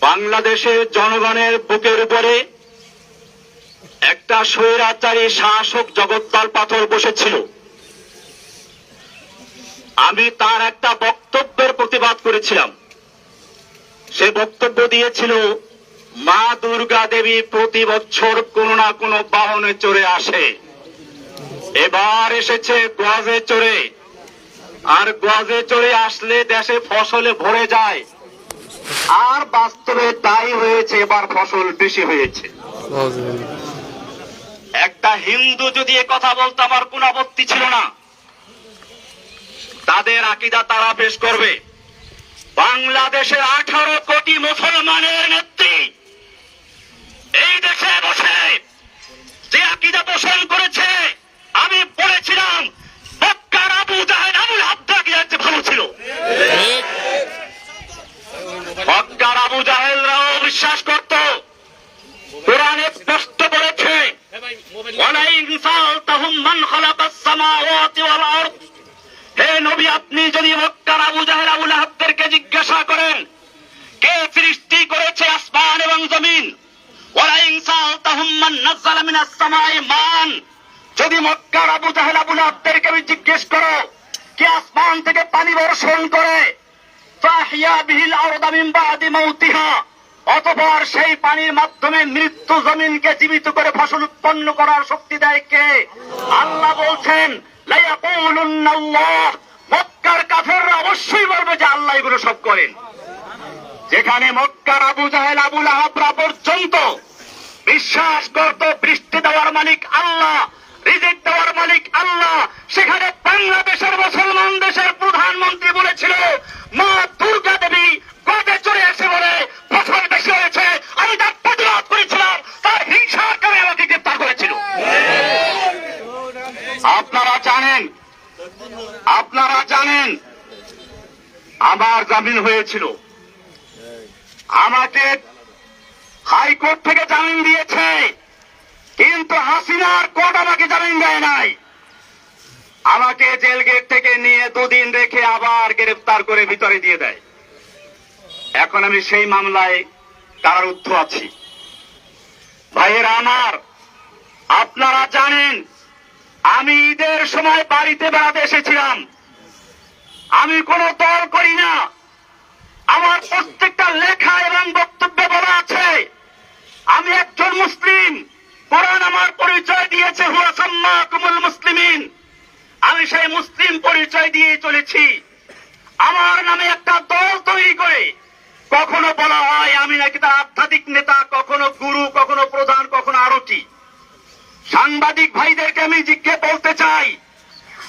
বাংলাদেশের জনগণের বুকের উপরে একটা স্বৈরাচারী শাসক জগদ্দল পাথর বসেছিল। আমি তার একটা বক্তব্যের প্রতিবাদ করেছিলাম। সে বক্তব্য দিয়েছিল, মা দুর্গা দেবী প্রতি বছর কোনো না কোনো বাহনে চড়ে আসে। এবার এসেছে গজে চড়ে। আর গজে চড়ে আসলে দেশে ফসলে ভরে যায়। আর বাস্তবে তাই হয়েছে, এবার ফসল বেশি হয়েছে। একটা হিন্দু যদি কথা বলতো, আমার কোন আপত্তি ছিল না। তাদের আকিদা তারা পেশ করবে। বাংলাদেশের আঠারো কোটি মুসলমানের নেত্রী এই দেশে বসে যে আকিদা পোষণ করেছে আমি পড়েছিলাম মক্কার আবু জাহেদ আবুল হাবদা কি আছে ভালো ছিল মক্কার আবু জাহেলরাও বিশ্বাস করত। কোরআনে স্পষ্ট বলেছে হে নবী, আপনি যদি মক্কার আবু আবুল আহাবদেরকে জিজ্ঞাসা করেন, কে সৃষ্টি করেছে আসমান এবং জমিন? ওয়ালাইন সালতাহুম মান নাযালা মিনাস সামাই মান। যদি মক্কার আবু জাহেল আবুল আহাবদেরকে আমি জিজ্ঞেস করো, কে আসমান থেকে পানি বর্ষণ করে? ফাহিয়া বিহিল আরদা মিন বাদি মাউতিহা। অতঃপর সেই পানির মাধ্যমে মৃত্যু জমিনকে জীবিত করে ফসল উৎপন্ন করার শক্তি দেয় কে? আল্লাহ বলছেন অবশ্যই বলবে যে আল্লাহ এগুলো সব করেন। যেখানে মক্কার আবু জাহেল আবুল আহাবরা পর্যন্ত বিশ্বাস করত, বৃষ্টি দেওয়ার মালিক আল্লাহ, রিজিক দেওয়ার মালিক আল্লাহ, সেখানে বাংলাদেশের মুসলমান দেশের প্রধানমন্ত্রী বলেছিল মা আমার জামিন হয়েছিল। আমাকে হাইকোর্ট থেকে জামিন দিয়েছে। কিন্তু হাসিনার কোর্ট আমাকে জামিন দেয় নাই। আমাকে জেল গেট থেকে নিয়ে দুদিন রেখে আবার গ্রেফতার করে ভিতরে দিয়ে দেয়। এখন আমি সেই মামলায় কারারুদ্ধ আছি। ভাইয়েরা আমার, আপনারা জানেন, আমি ঈদের সময় বাড়িতে বেড়াতে এসেছিলাম। আমি কোনো দল করি না। আমার প্রত্যেকটা লেখা এবং বক্তব্যে বলা আছে। আমি একজন মুসলিম। কোরআন আমার পরিচয় দিয়েছে, হুয়া সাম্মা কুমুল মুসলিমিন। আমি সেই মুসলিম পরিচয় দিয়ে চলেছি। আমার নামে একটা দল তৈরি করে। কখনো বলা হয় আমি নাকি তার আধ্যাত্মিক নেতা, কখনো গুরু, কখনো প্রধান, কখনো আরও কি সাংবাদিক ভাইদেরকে আমি জিজ্ঞে বলতে চাই,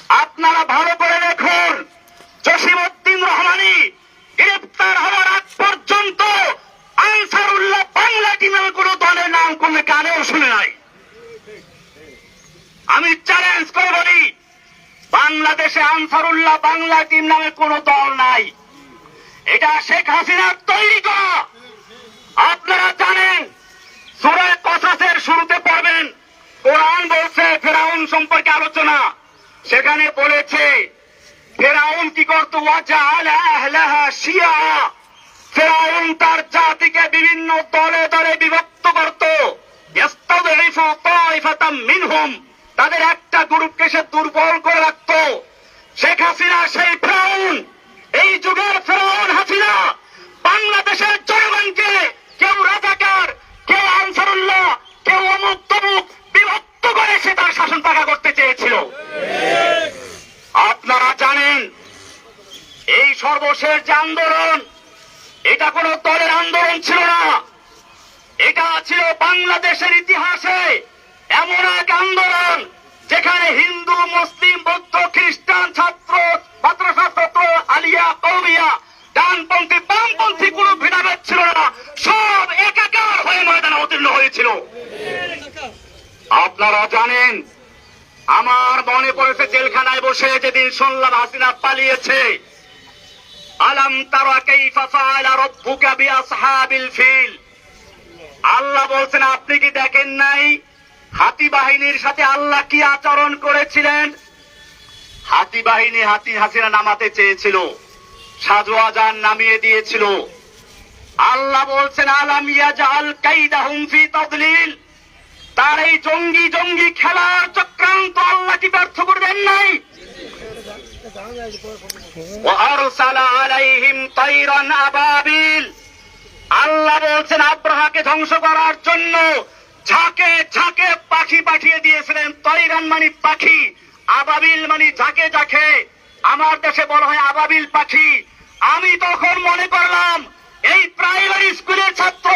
আপনারা ভালো করে দেখুন জসিমউদ্দিন রহমানি গ্রেপ্তার হওয়ার আগ পর্যন্ত আনসারুল্লাহ বাংলা টিমের কোন দলের নাম কোনো কানেও শুনে নাই। আমি চ্যালেঞ্জ করে বলি বাংলাদেশে আনসারুল্লাহ বাংলা টিম নামে কোন দল নাই। এটা শেখ হাসিনার তৈরি করা। আপনারা জানেন, সুরায় কসাসের শুরুতে পড়বেন, কোরআন বলছে ফেরাউন সম্পর্কে আলোচনা, সেখানে বলেছে ফেরাউন কি করতো? ফেরাউন তার জাতিকে বিভিন্ন দলে দলে বিভক্ত করত। তাদের একটা গ্রুপকে সে দুর্বল করে রাখত। শেখ হাসিনা সেই ফেরাউন। এই যুগের ফেরাউন হাসিনা বাংলাদেশের জনগণকে কেউ রাজাকার, কেউ আনসারুল্লাহ, কেউ অমুক তমুক বিভক্ত করে সে তার শাসন পাকা করতে চেয়েছিল আপনারা জানেন সর্বশেষ যে আন্দোলন, এটা কোন দলের আন্দোলন ছিল না। এটা ছিল বাংলাদেশের ইতিহাসে এমন এক আন্দোলন যেখানে হিন্দু, মুসলিম, বৌদ্ধ, খ্রিস্টান, ছাত্র, মাদ্রাসা, ছাত্র, আলিয়া, কৌমিয়া, ডানপন্থী, বামপন্থী কোন ভেদাভেদ ছিল না। সব একাকার হয়ে ময়দানে অতীর্ণ হয়েছিল। আপনারা জানেন, আমার মনে পড়েছে জেলখানায় বসে যেদিন শুনলাম হাসিনা পালিয়েছে আলাম তারা ফিল। আল্লাহ বলছেন, আপনি কি দেখেন নাই? হাতি বাহিনীর সাথে আল্লাহ কি আচরণ করেছিলেন? হাতি বাহিনী হাতি হাসিনা নামাতে চেয়েছিল সাজোয়াজান নামিয়ে দিয়েছিল। আল্লাহ বলছেন, আলাম ইয়াজাল কাইদাহুম ফি তাদলিল। তার এই জঙ্গি জঙ্গি খেলার চক্রান্ত আল্লাহ কি ব্যর্থ করে দেন নাই? আল্লাহ বলছেন আব্রাহাকে ধ্বংস করার জন্য ঝাঁকে ঝাঁকে পাখি পাঠিয়ে দিয়েছিলেন। তৈরান মানি পাখি, আবাবিল মানি ঝাঁকে ঝাঁকে। আমার দেশে বলা হয় আবাবিল পাখি। আমি তখন মনে করলাম, এই প্রাইমারি স্কুলের ছাত্র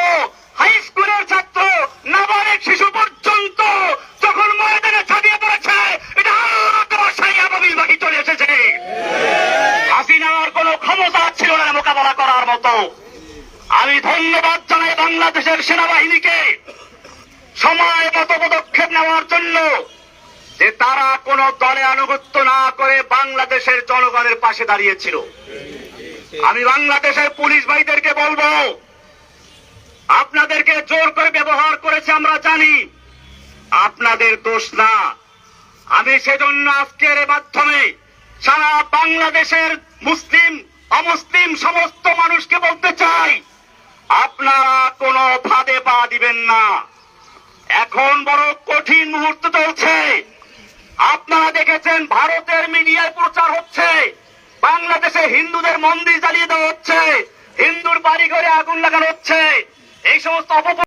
মতো। আমি ধন্যবাদ জানাই বাংলাদেশের সেনাবাহিনীকে সময় মতো পদক্ষেপ নেওয়ার জন্য যে তারা কোন দলে আনুগত্য না করে বাংলাদেশের জনগণের পাশে দাঁড়িয়েছিল। আমি বাংলাদেশের পুলিশ ভাইদেরকে বলব, আপনাদেরকে জোর করে ব্যবহার করেছে আমরা জানি, আপনাদের দোষ না। আমি সেজন্য আজকের মাধ্যমে সারা বাংলাদেশের মুসলিম অমুসলিম সমস্ত মানুষকে বলতে চাই, আপনারা কোনো ফাঁদে পা দিবেন না। এখন বড় কঠিন মুহূর্ত চলছে। আপনারা দেখেছেন ভারতের মিডিয়ায় প্রচার হচ্ছে। বাংলাদেশে হিন্দুদের মন্দির জ্বালিয়ে দেওয়া হচ্ছে। হিন্দুর বাড়ি ঘরে আগুন লাগানো হচ্ছে। এই সমস্ত অপপ্রচার